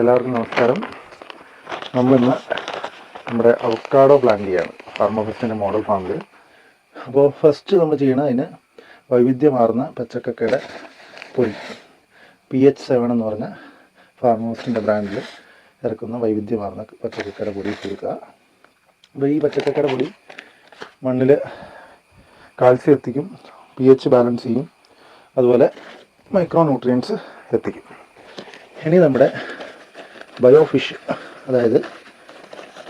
എല്ലാവർക്കും നമസ്കാരം. നമ്മൾ ഇന്ന് നമ്മുടെ അവക്കാഡോ പ്ലാന്റ് ചെയ്യാണ് ഫാർമോഫിസിന്റെ മോഡൽ ഫാമിൽ അപ്പോൾ ഫസ്റ്റ് നമ്മൾ ചെയ്യണം അതിന് വൈവിധ്യമാർന്ന പച്ചക്കക്കയുടെ പൊടി പി എച്ച് സെവൻ എന്ന് പറഞ്ഞ ഫാർമോസിന്റെ ബ്രാൻഡിൽ ഇറക്കുന്ന വൈവിധ്യമാർന്ന പച്ചക്കക്കയുടെ പൊടി കൊടുക്കുക. അപ്പോൾ ഈ പച്ചക്കക്കയുടെ പൊടി മണ്ണിൽ കാൽസ്യം എത്തിക്കും പി എച്ച് ബാലൻസ് ചെയ്യും അതുപോലെ മൈക്രോ ന്യൂട്രിയൻസ് എത്തിക്കും. ഇനി നമ്മുടെ ബയോഫിഷ് അതായത്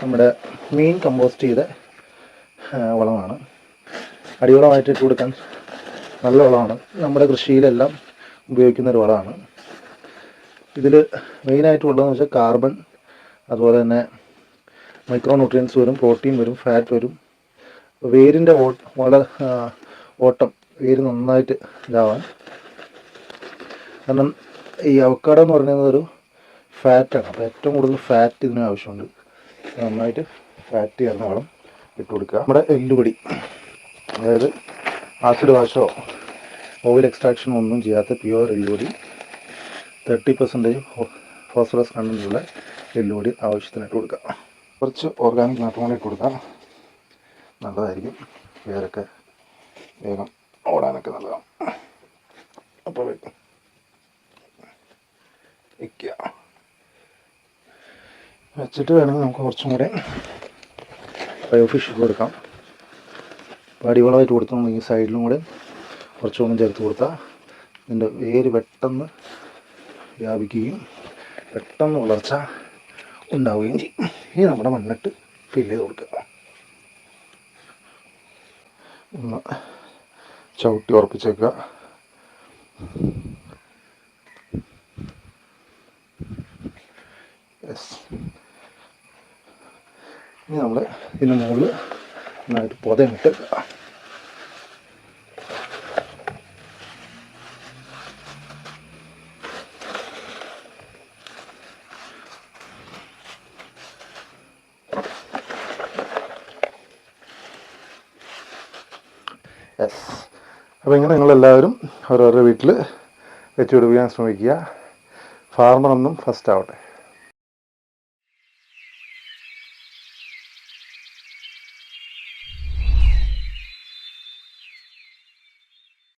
നമ്മുടെ മീൻ കമ്പോസ്റ്റ് ചെയ്ത വളമാണ്. അടിവളമായിട്ട് ഇട്ട് കൊടുക്കാൻ നല്ല വളമാണ്. നമ്മുടെ കൃഷിയിലെല്ലാം ഉപയോഗിക്കുന്ന ഒരു വളമാണ്. ഇതിൽ മെയിനായിട്ട് ഉള്ളതെന്ന് വെച്ചാൽ കാർബൺ അതുപോലെ തന്നെ മൈക്രോ ന്യൂട്രിയൻസ് വരും പ്രോട്ടീൻ വരും ഫാറ്റ് വരും. വേരിന്റെ വള ഓട്ടം വേര് നന്നായിട്ട് ഇതാവാൻ. കാരണം ഈ അവക്കാടോ എന്ന് പറയുന്നത് ഒരു ഫാറ്റാണ് അപ്പോൾ ഏറ്റവും കൂടുതൽ ഫാറ്റ് ഇതിന് ആവശ്യമുണ്ട്. നന്നായിട്ട് ഫാറ്റ് ചേർന്ന വളം ഇട്ട് കൊടുക്കുക. നമ്മുടെ എല്ലുപൊടി. അതായത് ആസിഡ് വാഷോ ഓയിൽ എക്സ്ട്രാക്ഷനോ ഒന്നും ചെയ്യാത്ത പ്യുവർ എല്ലുപൊടി. തേർട്ടി പെർസെന്റേജ് ഫോസ്ഫറസ് കണ്ടന്റുള്ള എല്ലുപൊടി ആവശ്യത്തിനായിട്ട് കൊടുക്കുക. കുറച്ച് ഓർഗാനിക് നാട്ടുകൂടി ഇട്ട് കൊടുക്കാം നല്ലതായിരിക്കും. വേരൊക്കെ വേഗം ഓടാനൊക്കെ നല്ലതാണ്. അപ്പോൾ വയ്ക്കുക വെച്ചിട്ട് വേണമെങ്കിൽ നമുക്ക് കുറച്ചും കൂടെ ബയോ ഫിഷ് കൊടുക്കാം. കൊടുത്താൽ നമ്മൾ ഈ സൈഡിലും കൂടെ കുറച്ചുകൂടെ ചേർത്ത് കൊടുത്താൽ ഇതിന്റെ വേര് പെട്ടെന്ന് വ്യാപിക്കുകയും പെട്ടെന്ന് വളർച്ച ഉണ്ടാവുകയും ചെയ്യും. ഇനി നമ്മുടെ മണ്ണിട്ട് ഫില്ല് ചെയ്ത് കൊടുക്കുക. ഒന്ന് ചവിട്ടി ഉറപ്പിച്ചേക്കുക. യെസ് ഇനി നമ്മൾ ഇതിന് മുകളിൽ നന്നായിട്ട് പുതയും വെക്കുക യെസ് അപ്പോൾ ഇങ്ങനെ നിങ്ങളെല്ലാവരും ഓരോരോ വീട്ടിൽ വെച്ചുപിടിപ്പിക്കാൻ ശ്രമിക്കുക. ഫാർമറൊന്നും ഫസ്റ്റ് ആവട്ടെ.